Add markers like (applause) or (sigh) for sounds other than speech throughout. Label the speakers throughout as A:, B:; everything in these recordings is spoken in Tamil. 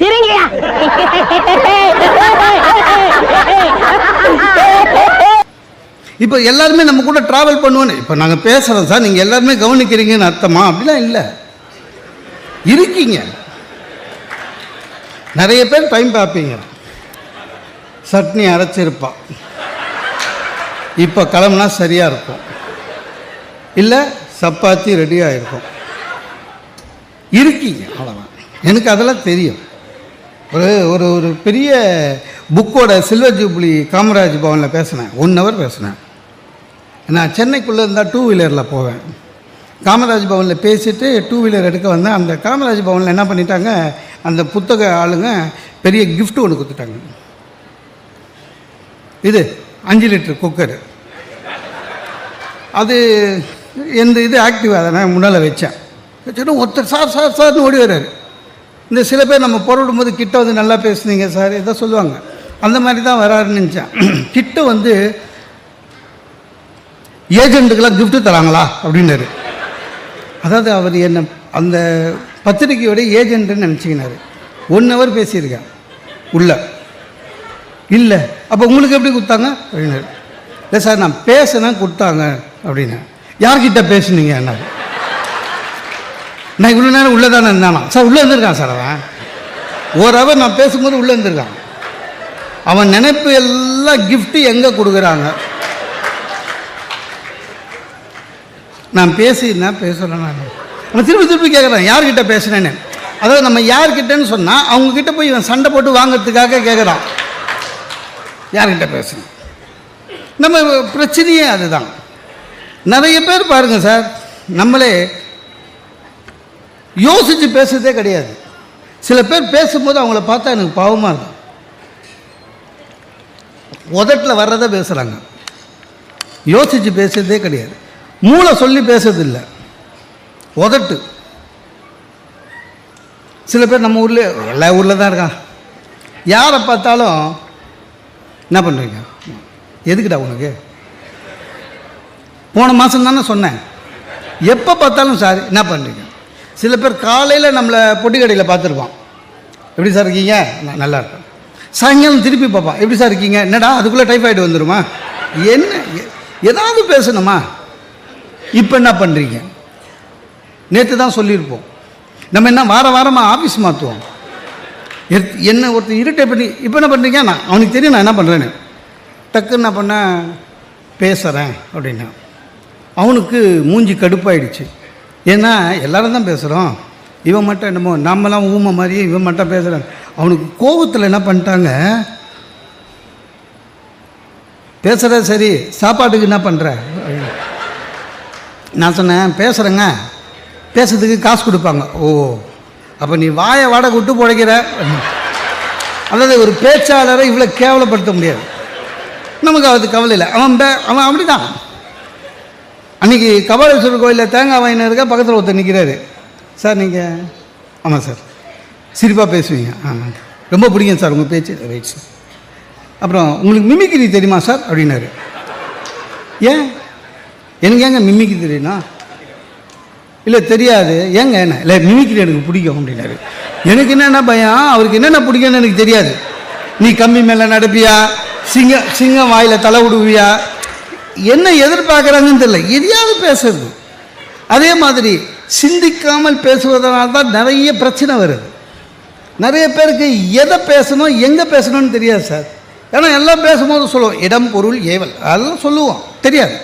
A: சிரிங்கயா
B: இப்போ எல்லாருமே நம்ம கூட ட்ராவல் பண்ணுவோன்னு. இப்போ நாங்கள் பேசுகிறோம் சார் நீங்கள் எல்லாருமே கவனிக்கிறீங்கன்னு அர்த்தமா? அப்படிலாம் இல்லை. இருக்கீங்க. நிறைய பேர் டைம் பார்ப்பீங்க. சட்னி அரைச்சிருப்பான் இப்போ கிளம்புனா சரியாக இருக்கும். இல்லை சப்பாத்தி ரெடியாக இருக்கும். இருக்கீங்க அவ்வளோதான் எனக்கு அதெல்லாம் தெரியும். ஒரு ஒரு ஒரு பெரிய புக்கோட சில்வர் ஜூப்ளி காமராஜ் பவனில் பேசினேன். ஒன் ஹவர் பேசினேன். நான் சென்னைக்குள்ளே இருந்தால் டூ வீலரில் போவேன். காமராஜ் பவனில் பேசிட்டு டூ வீலர் எடுக்க வந்தேன். அந்த காமராஜ் பவனில் என்ன பண்ணிட்டாங்க அந்த புத்தக ஆளுங்க பெரிய கிஃப்ட் ஒன்று கொடுத்துட்டாங்க. இது அஞ்சு லிட்டர் குக்கரு அது எந்த இது ஆக்டிவாக அதை நான் முன்னால் வச்சேன். வச்சுட்டு ஒருத்தர் சார் சார் சார்னு ஓடி வர்றாரு. இந்த சில பேர் நம்ம பொருளும் போது கிட்ட வந்து நல்லா பேசுனீங்க சார் இதை சொல்லுவாங்க. அந்த மாதிரி தான் வராருன்னு நினச்சேன். (clears throat) கிட்ட வந்து ஏஜெண்ட்டுக்கெல்லாம் கிஃப்ட்டு தராங்களா? அப்படின்னாரு. அதாவது அவர் என்ன அந்த பத்திரிக்கையோட ஏஜென்ட்டுன்னு நினச்சிக்கினாரு. ஒன் ஹவர் பேசியிருக்கேன். உள்ள. இல்லை அப்போ உங்களுக்கு எப்படி கொடுத்தாங்க? அப்படின்னாரு. இல்லை சார் நான் பேசினேன் கொடுத்தாங்க அப்படின்னு யார்கிட்ட பேசுனீங்க? என்ன நான் இவ்வளோ நேரம் உள்ளே தானே இருந்தானா? சார் உள்ளே இருந்திருக்கான் சார் அவன். ஒரு அவர் நான் பேசும்போது உள்ளே இருந்திருக்கான். அவன் நினைப்பு எல்லாம் கிஃப்ட்டு எங்கே கொடுக்குறாங்க? நான் பேசியிருந்தேன் பேசுகிறேன் நான். அவன் திருப்பி திருப்பி கேட்குறான் யார்கிட்ட பேசுனேன்னு? அதாவது நம்ம யார்கிட்டன்னு சொன்னால் அவங்கக்கிட்ட போய் இவன் சண்டை போட்டு வாங்குறதுக்காக கேட்குறான் யார்கிட்ட பேசுகிறேன் நம்ம பிரச்சனையே அதுதான். நிறைய பேர் பாருங்கள் சார் நம்மளே யோசித்து பேசுறதே கிடையாது. சில பேர் பேசும்போது அவங்கள பார்த்தா எனக்கு பாவமாக இருக்கும். உதட்டில் வர்றதை பேசுகிறாங்க யோசித்து பேசுறதே கிடையாது. மூளை சொல்லி பேசுறது இல்லை உதட்டு. சில பேர் நம்ம ஊரில் எல்லா ஊரில் தான் இருக்கான் யாரை பார்த்தாலும் என்ன பண்ணுறீங்க எதுக்குடா உனக்கு? போன மாதம் தானே சொன்னேன். எப்போ பார்த்தாலும் சார் என்ன பண்ணுறீங்க சில பேர் காலையில் நம்மளை பொட்டி கடையில் பார்த்துருப்பான். எப்படி சார் இருக்கீங்க? நான் நல்லா இருக்கேன். சாயங்காலம் திருப்பி பார்ப்பான் எப்படி சார் இருக்கீங்க? என்னடா அதுக்குள்ளே டைஃபாய்டு வந்துடுமா என்ன? எ- ஏதாவது பேசணுமா? இப்போ என்ன பண்ணுறீங்க நேற்று தான் சொல்லியிருப்போம். நம்ம என்ன வார வாரமாக ஆஃபீஸ் மாற்றுவோம் எத்- என்ன ஒருத்தர் இரிட்டேட் பண்ணி இப்போ என்ன பண்ணுறீங்க நான் அவனுக்கு தெரியும் நான் என்ன பண்ணுறேன்னு டக்குன்னு என்ன பண்ணேன் பேசுகிறேன் அப்படின்னா. அவனுக்கு மூஞ்சி கடுப்பாயிடுச்சு. ஏன்னா எல்லாரும் தான் பேசுகிறோம் இவன் மட்டும் என்னமோ நம்மலாம் ஊமை மாதிரியே இவன் மட்டும் பேசுகிறான் அவனுக்கு கோபத்தில் என்ன பண்ணிட்டாங்க? பேசுகிற சரி சாப்பாட்டுக்கு என்ன பண்ணுற நான் சொன்னேன் பேசுகிறேங்க பேசுறதுக்கு காசு கொடுப்பாங்க. ஓ அப்போ நீ வாயை வாடகை விட்டு பிழைக்கிற? அல்லது ஒரு பேச்சாளரை இவ்வளோ கேவலப்படுத்த முடியாது. நமக்கு அது கவலை இல்லை. அவன் பே அவன் அப்படி தான் அன்றைக்கி கபாலீஸ்வரர் கோயிலில் தேங்காய் வாங்கின இருக்க பக்கத்தில் ஒருத்தர் நிற்கிறாரு சார் நீங்கள் ஆமாம் சார். சிரிப்பாக பேசுவீங்க. ஆ ரொம்ப பிடிக்கும் சார் உங்கள் பேச்சு. ரைட் சார் அப்புறம் உங்களுக்கு மிமிக்ரி தெரியுமா சார்? அப்படின்னாரு. ஏன்? எனக்கு ஏங்க மிமிக்ரி தெரியும்னா இல்லை தெரியாது. ஏங்க என்ன? இல்லை மிமிக்ரி எனக்கு பிடிக்கும் அப்படின்னாரு. எனக்கு என்னென்ன பயம்? அவருக்கு என்னென்ன பிடிக்கும்னு எனக்கு தெரியாது. நீ கம்மி மேலே நடப்பியா? சிங்க சிங்கம் வாயில் தலை விடுவியா என்ன எதிர்பார்க்குறாங்கன்னு தெரியல. எதையாவது பேசுறது. அதே மாதிரி சிந்திக்காமல் பேசுவதனால தான் நிறைய பிரச்சனை வருது. நிறைய பேருக்கு எதை பேசணும் எங்கே பேசணும்னு தெரியாது சார். ஏன்னா எல்லாம் பேசும்போது சொல்லுவோம் இடம் பொருள் ஏவல். அதெல்லாம் சொல்லுவோம். தெரியாது.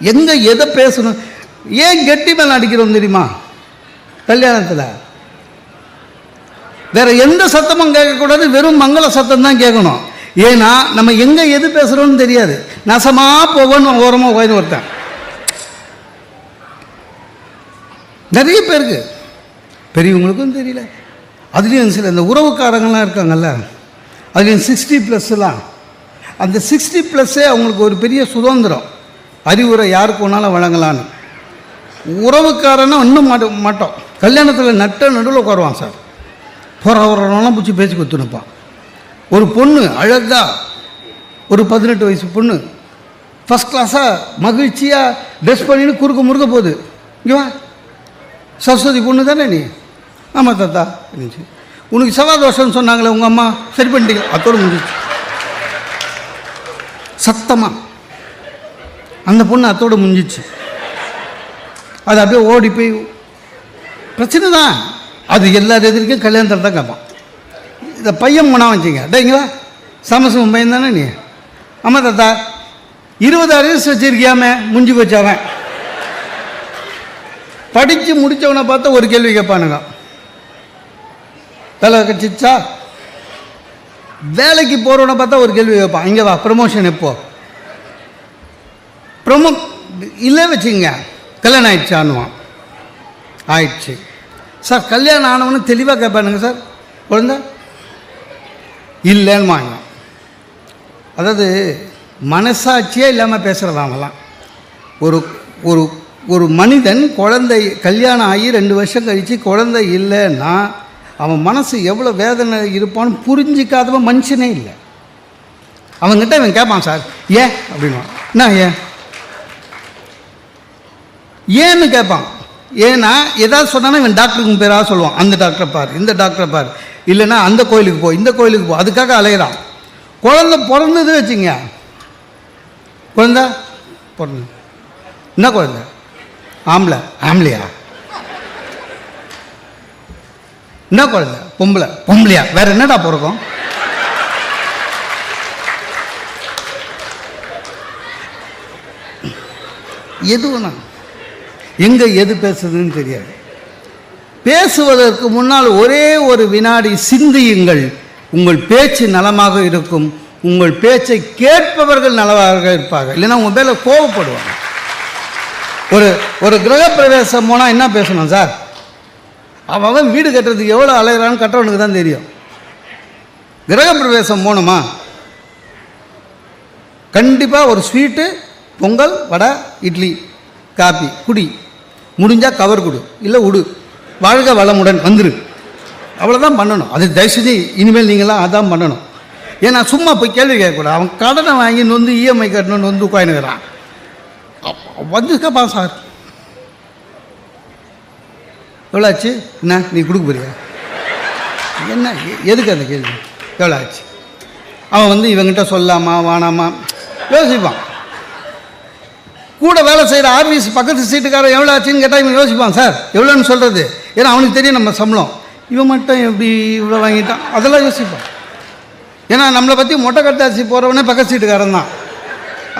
B: எங்கே எதை பேசணும்? ஏன் கெட்டி மேலே அடிக்கிறோம் தெரியுமா? கல்யாணத்தில். வேறு எந்த சத்தமும் கேட்கக்கூடாது வெறும் மங்கள சத்தம் தான் கேட்கணும். ஏன்னா நம்ம எங்கே எது பேசுகிறோம்னு தெரியாது. நசமாக போவோன்னு ஓரமாக உட்காந்து ஒருத்தன். நிறைய பேருக்கு. பெரியவங்களுக்கும் தெரியல. அதுலேயும் சில இந்த உறவுக்காரங்களாம் இருக்காங்கல்ல. அதுலேயும் சிக்ஸ்டி ப்ளஸ்லாம் அந்த சிக்ஸ்டி ப்ளஸ்ஸே அவங்களுக்கு ஒரு பெரிய சுதந்திரம். அறிவுரை யாருக்கு வேணாலும் வழங்கலான்னு உறவுக்காரன்னா இன்னும் மாட்ட மாட்டோம். கல்யாணத்தில் நட்ட நடுவில் உட்காருவான் சார். போகிறவரெல்லாம் பிடிச்சி பேச்சு கொடுத்துனுப்பான். ஒரு பொண்ணு அழகா ஒரு பதினெட்டு வயசு பொண்ணு. ஃபஸ்ட் கிளாஸாக மகிழ்ச்சியாக ட்ரெஸ் பண்ணின்னு குறுக்க முறுக்க போகுது. இங்கே வா. சரஸ்வதி பொண்ணு தானே நீ? ஆமாம் தாத்தா இருந்துச்சு உனக்கு செவ்வாய் தோஷம்னு சொன்னாங்களே உங்கள் அம்மா? சரி பண்ணிட்டீங்க. அத்தோடு முடிஞ்சிச்சு. சத்தமாக அந்த பொண்ணு அத்தோடு முடிஞ்சிச்சு. அது அப்படியே ஓடி போய் பிரச்சனை தான். அது எல்லார் எதிர்க்கும் கல்யாணத்தில் தான் கேட்பான். இந்த பையன் போனா வச்சுங்க. டேங்களா சமசம பையன் தானே நீ? ஆமாம் தாத்தா இருபது அரியர்ஸ் வச்சிருக்கியாமே முடிஞ்சு வச்சவன் படித்து முடித்தவனை பார்த்தா ஒரு கேள்வி கேட்பானுங்க. வேலை கட்சிச்சா வேலைக்கு போகிறவனை பார்த்தா ஒரு கேள்வி கேட்பான். இங்கே வா ப்ரமோஷன் எப்போ? ப்ரமோ இல்லை வச்சுங்க. கல்யாணம் ஆயிடுச்சான்னுவான். ஆயிடுச்சு. சார் கல்யாணம் ஆனவனு தெளிவாக கேட்பானுங்க சார். குழந்தை இல்லைன்னு வாங்க. அதாவது மனசாட்சியே இல்லாமல் பேசுகிறது அவங்களாம் ஒரு ஒரு ஒரு மனிதன் குழந்தை கல்யாணம் ஆகி ரெண்டு வருஷம் கழித்து குழந்தை இல்லைன்னா அவன் மனசு எவ்வளோ வேதனை இருப்பான்னு புரிஞ்சிக்காதவன் மனுஷனே இல்லை. அவன்கிட்ட இவன் கேட்பான் சார் ஏன்? அப்படின்னா என்ன ஏன்? ஏன்னு கேட்பான். ஏன்னா எதாவது சொன்னாலும் இவன் டாக்டருக்கு பேராக சொல்லுவான். அந்த டாக்டரை பார் இந்த டாக்டரை பார். இல்லைன்னா அந்த கோயிலுக்கு போ இந்த கோயிலுக்கு போ. அதுக்காக அலையிறான். குழந்தை பிறந்தது வச்சுங்க குழந்த பிறந்த என்ன குழந்தை? ஆம்பளை. ஆம்பளையா? என்ன குழந்தை? பொம்பளை. பொம்பளையா? வேற என்னடா பிறக்கும்? எது வேணா எங்கே எது பேசுதுன்னு தெரியாது. பேசுவதற்கு முன்னால் ஒரே ஒரு வினாடி சிந்தியுங்கள். உங்கள் பேச்சு நலமாக இருக்கும். உங்கள் பேச்சை கேட்பவர்கள் நலமாக இருப்பார்கள். இல்லைன்னா உங்கள் பேரில் கோவப்படுவாங்க. ஒரு ஒரு கிரகப்பிரவேசம் போனால் என்ன பேசணும் சார்? அவன் அவன் வீடு கட்டுறதுக்கு எவ்வளோ அலைகிறான்னு கட்டுறவனுக்கு தான் தெரியும். கிரகப்பிரவேசம் போகணுமா? கண்டிப்பாக ஒரு ஸ்வீட்டு பொங்கல் வடை இட்லி காப்பி குடி. முடிஞ்சால் கவர் கொடு. இல்லை உடு. வாழ்க வளமுடன் வந்துரு. அவ்வளோதான் பண்ணணும். அது தயவுசெய்து இனிமேல் நீங்களாம் அதான் பண்ணணும். ஏன்னா சும்மா போய் கேள்வி கேட்கக்கூடாது. அவன் கடனை வாங்கி நொந்து இஎம்ஐ கட்டணும்னு வந்து உட்காந்துக்கிறான் வந்துக்கப்பா சார். எவ்வளோ ஆச்சு என்ன நீ கொடுக்க போறியா? என்ன எ- எதுக்கு அந்த கேள்வி? எவ்வளோ ஆச்சு அவன் வந்து இவங்கிட்ட சொல்லாமா வானாமா யோசிப்பான். கூட வேலை செய்கிற ஆஃபீஸ் பக்கத்து சீட்டுக்காரன் எவ்வளோ ஆச்சுன்னு கேட்டால் இவன் யோசிப்பான் சார் எவ்வளோன்னு சொல்கிறது ஏன்னா அவனுக்கு தெரியும் நம்ம சம்பளம். இவன் மட்டும் எப்படி இவ்வளோ வாங்கிட்டான்? அதெல்லாம் யோசிப்பான். ஏன்னா நம்மளை பற்றி மொட்டை கட்டாசி போகிறவனே பக்கத்து சீட்டுக்காரன் தான்.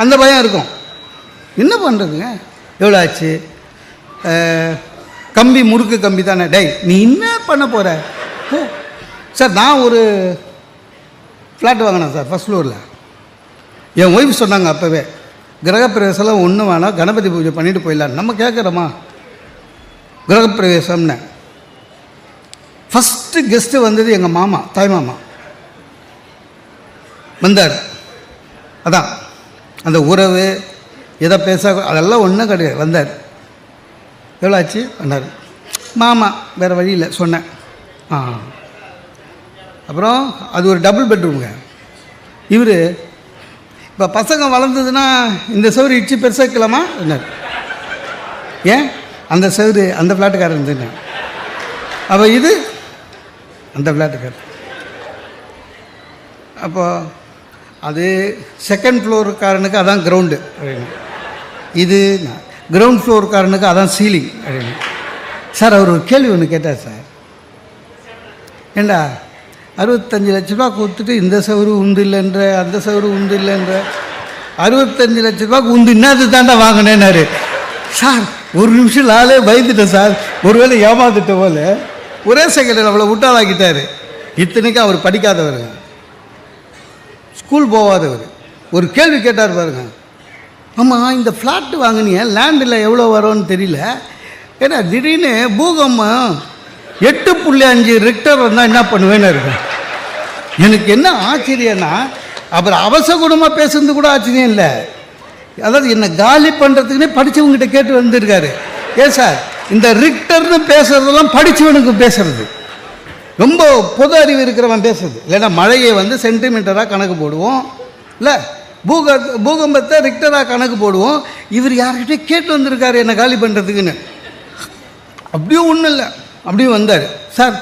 B: அந்த பயம் இருக்கும். என்ன பண்ணுறதுங்க எவ்வளோ ஆச்சு? கம்பி முறுக்கு கம்பி தானே. டேய் நீ என்ன பண்ண போகிற போ. சார் நான் ஒரு ஃப்ளாட் வாங்கினேன் சார் ஃபஸ்ட் ஃப்ளோரில் என் ஒய்ஃப் சொன்னாங்க அப்போவே. கிரகப்பிரவேசம்லாம் ஒன்றும் வேணாம். கணபதி பூஜை பண்ணிட்டு போயிடலாம். நம்ம கேட்குறோமா? கிரகப்பிரவேசம்னு. ஃபஸ்ட்டு கெஸ்ட்டு வந்தது எங்கள் மாமா தாய் மாமா. வந்தார். அதான். அந்த உறவு எதை பேச அதெல்லாம் ஒன்றும் கிடையாது. வந்தார். எவ்வளோ ஆச்சு? வந்தார். மாமா வேறு வழி இல்லை சொன்னேன். ஆ. அப்புறம் அது ஒரு டபுள் பெட்ரூமுங்க இவர் இப்போ பசங்க வளர்ந்ததுன்னா இந்த சவுறு இடிச்சு இருக்கலாமா என்ன? ஏன்? அந்த சவுறு அந்த ஃப்ளாட்டுக்காரர் இருந்துன்னு அப்போ இது? அந்த ஃப்ளாட்டுக்காரர் அப்போ அது செகண்ட் ஃப்ளோருக்காரனுக்கு அதான் கிரவுண்டு அப்படின்னு இது கிரவுண்ட் ஃப்ளோருக்காரனுக்கு அதான் சீலிங் அப்படின்னு சார் அவர் ஒரு கேள்வி ஒன்று கேட்டார் சார். ஏண்டா? அறுபத்தஞ்சு லட்ச ரூபா கொடுத்துட்டு இந்த சவுறு உண்டு இல்லைன்ற அந்த சவுறு உண்டு இல்லைன்ற. அறுபத்தஞ்சு லட்ச ரூபாய்க்கு உண்டு என்னது தாண்டா வாங்கினேன்னாரு. சார் ஒரு நிமிஷம் நாளே பயந்துட்டேன் சார். ஒருவேளை ஏமாந்துட்ட போல. ஒரே செகண்டில் அவ்வளோ விட்டாளாக்கிட்டாரு இத்தனைக்கும் அவர் படிக்காதவருங்க ஸ்கூல் போகாதவர் ஒரு கேள்வி கேட்டார் பாருங்க. ஆமாம் இந்த ஃப்ளாட்டு வாங்கினீங்க லேண்டில் எவ்வளோ வரும்னு தெரியல. ஏன்னா திடீர்னு பூகம்பம் எட்டு புள்ளி அஞ்சு ரிக்டர் வந்தால் என்ன பண்ணுவேன்னு இருக்கேன் எனக்கு என்ன ஆச்சரியன்னா அப்புறம் அவசகுணமாக பேசுறது கூட ஆச்சரியம் இல்லை. அதாவது என்னை காலி பண்ணுறதுக்குன்னே படித்தவங்ககிட்ட கேட்டு வந்திருக்காரு. ஏன் சார்? இந்த ரிக்டர்னு பேசுறதெல்லாம் படித்தவனுக்கு பேசுறது. ரொம்ப பொது அறிவு இருக்கிறவன் பேசுறது. இல்லைன்னா மழையை வந்து சென்டிமீட்டராக கணக்கு போடுவோம். இல்லை பூக பூகம்பத்தை ரிக்டராக கணக்கு போடுவோம். இவர் யார்கிட்ட கேட்டு வந்திருக்காரு என்னை காலி பண்ணுறதுக்குன்னு அப்படியும் ஒன்றும் இல்லை. அப்படியும் வந்தார். சார்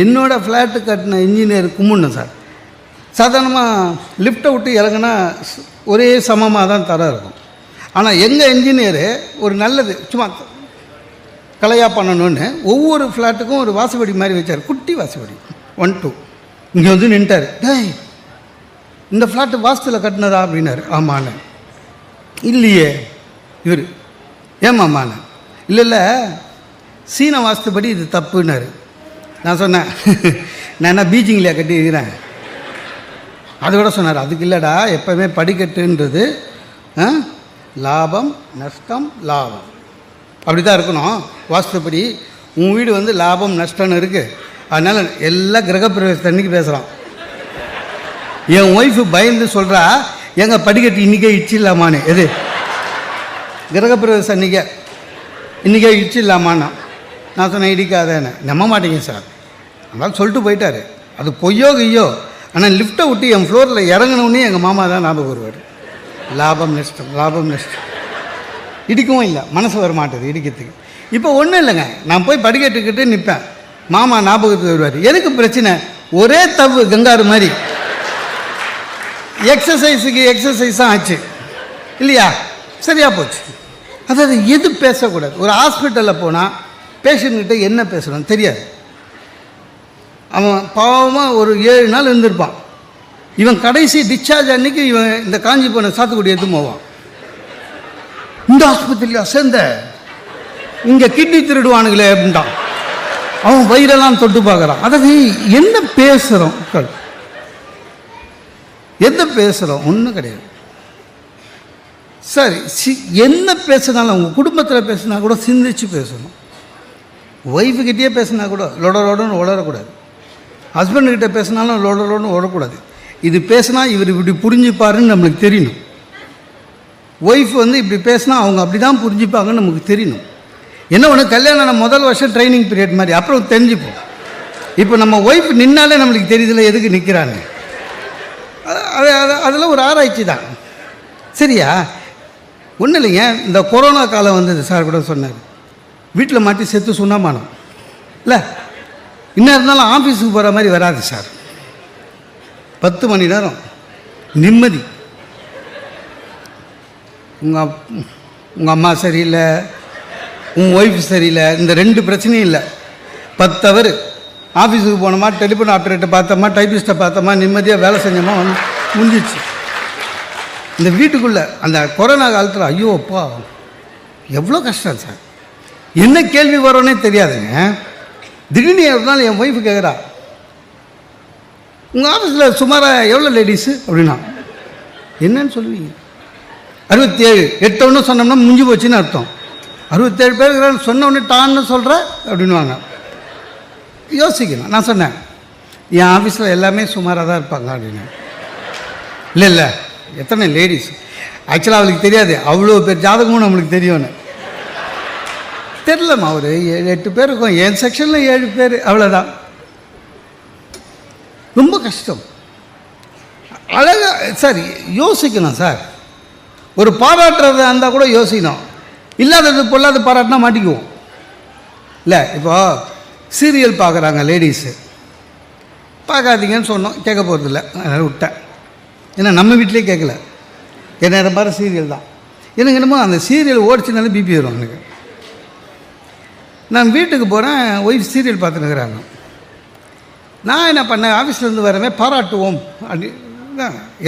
B: என்னோடய ஃப்ளாட்டு கட்டின இன்ஜினியர் கும்பிடணும் சார். சாதாரணமாக லிஃப்ட்டை விட்டு இறங்குனா ஒரே சமமாக தான் தர இருக்கும். ஆனால் எங்கள் இன்ஜினியரு ஒரு நல்லது சும்மா கலையாக பண்ணணும்னு ஒவ்வொரு ஃப்ளாட்டுக்கும் ஒரு வாசப்படி மாதிரி வச்சார். குட்டி வாசப்படி. ஒன் டூ இங்கே வந்து நின்ட்டார். டேய் இந்த ஃப்ளாட்டு வாஸ்தில் கட்டினதா? அப்படின்னாரு. ஆமாண்ணே இல்லையே. இவர் ஏமாம்மாண்ணே இல்லை இல்லை சீன வாஸ்துபடி இது தப்புன்னாரு. நான் சொன்னேன் (laughs) நான் என்ன கட்டி கட்டியிருக்கிறேன்? அது கூட சொன்னார் அதுக்கு இல்லைடா எப்போவுமே படிக்கட்டுன்றது ஆ, லாபம் நஷ்டம் லாபம். அப்படி தான் இருக்கணும். வாஸ்துப்படி உன் வீடு வந்து லாபம் நஷ்டம்னு இருக்குது அதனால் எல்லா கிரகப்பிரவேசத்தன்னைக்கு பேசுகிறான் என் ஒய்ஃபு பயந்து சொல்கிறா எங்கள் படிக்கட்டு இன்றைக்கே இடிச்சிடலாமான்னு. எது? கிரகப்பிரவேச அன்றைக்கே இன்றைக்கே இடிச்சிடலாமான்னா. நான் சொன்னேன் இடிக்காதேன்னு. நம்ப மாட்டேங்க சார். அதனால் சொல்லிட்டு போயிட்டாரு. அது பொய்யோ கையோ ஆனால் லிஃப்ட்டை விட்டு என் ஃப்ளோரில் இறங்கினோடனே எங்கள் மாமா தான் ஞாபகம் வருவார். லாபம் நஷ்டம் லாபம் நஷ்டம். இடிக்கவும் இல்லை மனசு வர மாட்டேது இடிக்கிறதுக்கு. இப்போ ஒன்றும் இல்லைங்க. நான் போய் படிக்கட்டுக்கிட்டு நிற்பேன் மாமா ஞாபகத்துக்கு வருவார். எதுக்கு பிரச்சனை? ஒரே தவு கங்காரு மாதிரி. எக்ஸசைஸுக்கு எக்ஸசைஸ் தான் ஆச்சு. இல்லையா? சரியாக போச்சு. அதாவது எது பேசக்கூடாது. ஒரு ஹாஸ்பிட்டலில் போனால் பேஷண்ட்கிட்ட என்ன பேசணும் தெரியாது. அவன் பாவமாக ஒரு ஏழு நாள் இருந்திருப்பான். இவன் கடைசி டிஸ்சார்ஜ் அன்னைக்கு இவன் இந்த காஞ்சி போன சாத்துக்குடி எடுத்து போவான். இந்த ஆஸ்பத்திரியில் சேர்ந்த இங்கே கிட்னி திருடுவானுங்களே அப்படின்ட்டான். அவன் வயிறெல்லாம் தொட்டு பார்க்குறான். அதாவது என்ன பேசுகிறோம் என்ன பேசுகிறோம் ஒன்றும் கிடையாது. சரி சி என்ன பேசுனாலும் உங்கள் குடும்பத்தில் பேசுனா கூட சிந்திச்சு பேசணும். ஒய்ஃபுக்கிட்டே பேசுனா கூட லொடலோடன்னு உளரக்கூடாது ஹஸ்பண்டுக்கிட்ட பேசினாலும் லொடலோடன்னு லொடன்னு இது பேசினா இவர் இப்படி புரிஞ்சுப்பாருன்னு நம்மளுக்கு தெரியணும். ஒய்ஃப் வந்து இப்படி பேசினா அவங்க அப்படி தான் புரிஞ்சுப்பாங்கன்னு நமக்கு தெரியணும். என்ன ஒன்று கல்யாணம் முதல் வருஷம் ட்ரைனிங் பீரியட் மாதிரி அப்புறம் தெரிஞ்சுப்போம். இப்போ நம்ம ஒய்ஃப் நின்னாலே நம்மளுக்கு தெரியுதுல எதுக்கு நிற்கிறான்னு அது அது அதெல்லாம் ஒரு ஆராய்ச்சி தான். சரியா? ஒன்றும் இல்லைங்க இந்த கொரோனா காலம் வந்தது சார் கூட சொன்னார். வீட்டில் மாட்டி செத்து சுண்ணாமானம் இல்லை இன்னும் இருந்தாலும் ஆஃபீஸுக்கு போகிற மாதிரி வராது சார். பத்து மணி நேரம் நிம்மதி. உங்கள் உங்கள் அம்மா சரியில்லை உன் ஒய்ஃப் சரியில்லை இந்த ரெண்டு பிரச்சனையும் இல்லை. பத்து ஹவர் ஆஃபீஸுக்கு போனோமா டெலிஃபோன் ஆப்ரேட்டர் பார்த்தோமா டைப்பிஸ்ட்டை பார்த்தோமா நிம்மதியாக வேலை செஞ்சோமா வந்து முடிஞ்சிச்சு. இந்த வீட்டுக்குள்ளே அந்த கொரோனா காலத்தில் ஐயோ அப்பா எவ்வளோ கஷ்டம் சார். என்ன கேள்வி வரோன்னே தெரியாதுங்க. திடீர்னு ஒரு நாள் என் ஒய்ஃபு கேட்குறா உங்கள் ஆஃபீஸில் சுமாராக எவ்வளோ லேடிஸு அப்படின்னா என்னன்னு சொல்லுவீங்க. அறுபத்தேழு எட்டொன்று சொன்னோம்னா முடிஞ்சு போச்சுன்னு அர்த்தம். அறுபத்தேழு பேர் இருக்கிறாங்க, டான்னு சொல்கிற அப்படின்வாங்க யோசிக்கணும். நான் சொன்னேன் என் ஆஃபீஸில் எல்லாமே சுமாராக தான் இருப்பாங்க அப்படின்னு இல்லை இல்லை எத்தனை லேடிஸ் ஆக்சுவலாக அவளுக்கு தெரியாது. அவ்வளோ பேர் ஜாதகமும் நம்மளுக்கு தெரியும்னு. தெரிலம்மா ஒரு ஏழு எட்டு பேர் இருக்கும். என் செக்ஷனில் ஏழு பேர் அவ்வளோதான் ரொம்ப கஷ்டம். அழகாக சார் யோசிக்கணும் சார். ஒரு பாராட்டுறதா இருந்தால் கூட யோசிக்கணும். இல்லாதது பொல்லாத பாராட்டினா மாட்டிக்குவோம். இல்லை இப்போ சீரியல் பார்க்குறாங்க லேடிஸு பார்க்காதீங்கன்னு சொன்னோம். கேட்க போகிறதில்ல அதனால் விட்டேன். ஏன்னா நம்ம வீட்டிலே கேட்கல. என்ன மாதிரி சீரியல் தான். எனக்கு என்னமோ அந்த சீரியல் ஓடிச்சுனாலும் பிபி வரும் எனக்கு. நான் வீட்டுக்கு போகிறேன் ஒய்ஃப் சீரியல் பார்த்துருக்குறாங்க நான் என்ன பண்ணேன் ஆஃபீஸ்லேருந்து வரவே பாராட்டுவோம். அப்படி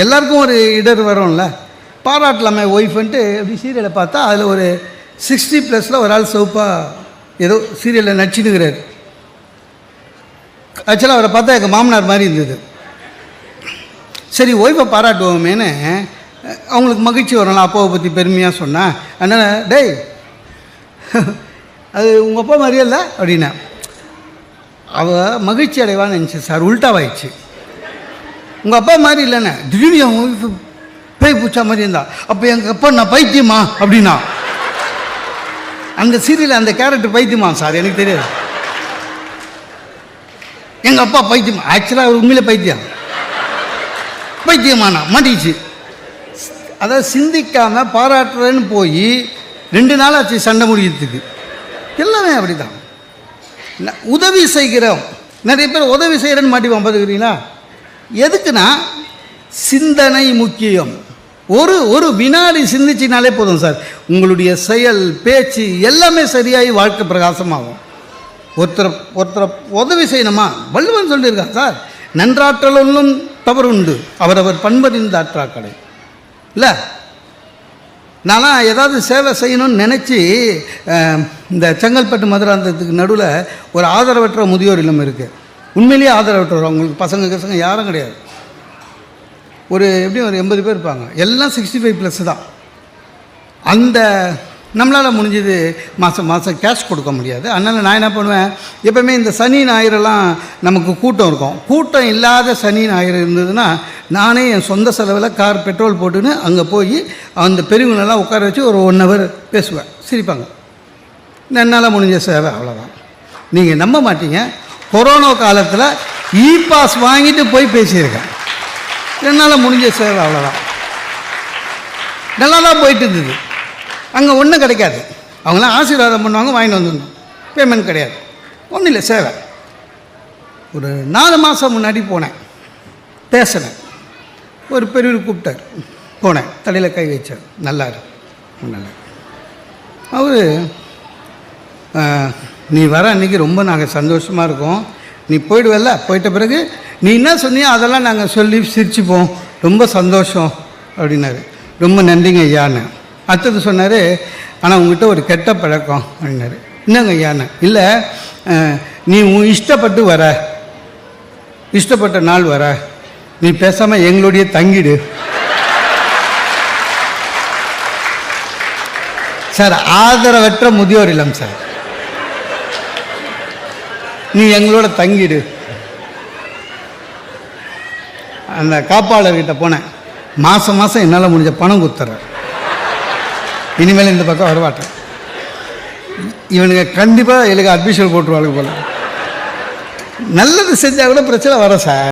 B: எல்லாருக்கும் ஒரு இடர் வரும்ல. பாராட்டலாமே ஒய்ஃப்ன்ட்டு அப்படி சீரியலை பார்த்தா அதில் ஒரு சிக்ஸ்டி ப்ளஸில் ஒரு ஆள் சிவப்பாக ஏதோ சீரியலில் நடிச்சுனுக்கிறாரு ஆக்சுவலாக அவரை பார்த்தா எங்கள் மாமனார் மாதிரி இருந்தது. சரி ஒய்ஃபை பாராட்டுவோமேன்னு அவங்களுக்கு மகிழ்ச்சி வரணும் அப்பாவை பற்றி பெருமையாக சொன்னேன் அதனால் டேய் அது உங்கள் அப்பா மாதிரியே இல்லை அப்படின்னா அவள் மகிழ்ச்சி அடைவான்னு நினச்சி சார் உள்டாவாயிடுச்சு உங்கள் அப்பா மாதிரி இல்லைண்ணே திடீர்னு என் பேய் பூச்சா மாதிரி இருந்தா அப்போ எங்கள் அப்பா நான் பைத்தியமா? அப்படின்னா. அந்த சீரியல் அந்த கேரக்டர் பைத்தியமா சார்? எனக்கு தெரியாது. எங்கள் அப்பா பைத்தியம்? ஆக்சுவலாக அவர் உண்மையிலே பைத்தியம் பைத்தியமானா? மாட்டிச்சு அதாவது சிந்திக்காமல் பாராட்டுறேன்னு போய் ரெண்டு நாள் ஆச்சு சண்டை முடிக்கிறதுக்கு. எல்லாமே அப்படி தான் உதவி செய்கிறோம். நிறைய பேர் உதவி செய்கிறேன்னு மாட்டி பார்த்துக்கிறீங்களா? எதுக்குன்னா சிந்தனை முக்கியம். ஒரு ஒரு வினாடி சிந்திச்சினாலே போதும் சார். உங்களுடைய செயல் பேச்சு எல்லாமே சரியாகி வாழ்க்கை பிரகாசமாகும். ஒருத்தர் ஒருத்தரை உதவி செய்யணுமா? வள்ளுவன் சொல்லியிருக்கான் சார் நன்றாற்றலும் தவறு உண்டு அவரவர் பண்பறிந்த ஆற்றாக்கடை. இல்லை நான்லாம் ஏதாவது சேவை செய்யணும்னு நினச்சி இந்த செங்கல்பட்டு மதுராந்தத்துக்கு நடுவில் ஒரு ஆதரவற்ற முதியோர் இல்லம் இருக்குது உண்மையிலேயே ஆதரவற்றவர் அவங்களுக்கு பசங்க பசங்க யாரும் கிடையாது. ஒரு எப்படியும் ஒரு எண்பது பேர் இருப்பாங்க. எல்லாம் சிக்ஸ்டி ஃபைவ் ப்ளஸ் தான். அந்த நம்மளால் முடிஞ்சது மாதம் மாதம் கேஷ் கொடுக்க முடியாது. அதனால் நான் என்ன பண்ணுவேன்? எப்போவுமே இந்த சனி ஞாயிறெல்லாம் நமக்கு கூட்டம் இருக்கும். கூட்டம் இல்லாத சனி ஞாயிறு இருந்ததுன்னா நானே என் சொந்த செலவில் கார் பெட்ரோல் போட்டுன்னு அங்கே போய் அந்த பெரியவங்களெல்லாம் உட்கார வச்சு ஒரு ஒன் ஹவர் பேசுவேன். சிரிப்பாங்க. என்னால் முடிஞ்ச சேவை? அவ்வளோதான் நீங்கள் நம்ப மாட்டீங்க. கொரோனா காலத்தில் இ பாஸ் வாங்கிட்டு போய் பேசியிருக்கேன். என்னால் முடிஞ்ச சேவை? அவ்வளோதான் நல்லா தான் போயிட்டு இருந்தது. அங்கே ஒன்றும் கிடைக்காது. அவங்களாம் ஆசீர்வாதம் பண்ணுவாங்க வாங்கிட்டு வந்துடணும். பேமெண்ட் கிடையாது. ஒன்றும் இல்லை சேவை. ஒரு நாலு மாதம் முன்னாடி போனேன். பேசினேன். ஒரு பெரியவர் கூப்பிட்டார். போனேன். தலையில் கை வச்சார். நல்லாரு. நல்லா. அவர் நீ வர அன்றைக்கி ரொம்ப நாங்கள் சந்தோஷமாக இருக்கோம். நீ போயிடுவல்ல? போயிட்ட பிறகு நீ என்ன சொன்னியோ அதெல்லாம் நாங்கள் சொல்லி சிரிச்சுப்போம். ரொம்ப சந்தோஷம். அப்படின்னாரு. ரொம்ப நன்றிங்க ஐயான்னு அடுத்தது சொன்னார் ஆனால் உங்ககிட்ட ஒரு கெட்ட பழக்கம் அப்படின்னாரு என்னங்க ஐயான்னு இல்லை நீ உன் இஷ்டப்பட்டு வர. இஷ்டப்பட்ட நாள் வர. நீ பேசாமல் எங்களுடைய தங்கிடு. சார் ஆதரவற்ற முதியோர் இல்லம் சார். நீ எங்களோட தங்கிடு. அந்த காப்பாளர்கிட்ட போனேன். மாதம் மாதம் என்னால் முடிஞ்ச பணம் கொடுத்துட்றேன் இனிமேல் இந்த பக்கம் வரமாட்டேன் இவனுங்க கண்டிப்பாக எனக்கு அட்மிஷன் போட்டுருவாங்க போல. நல்லது செஞ்சால் கூட பிரச்சனை வரும் சார்.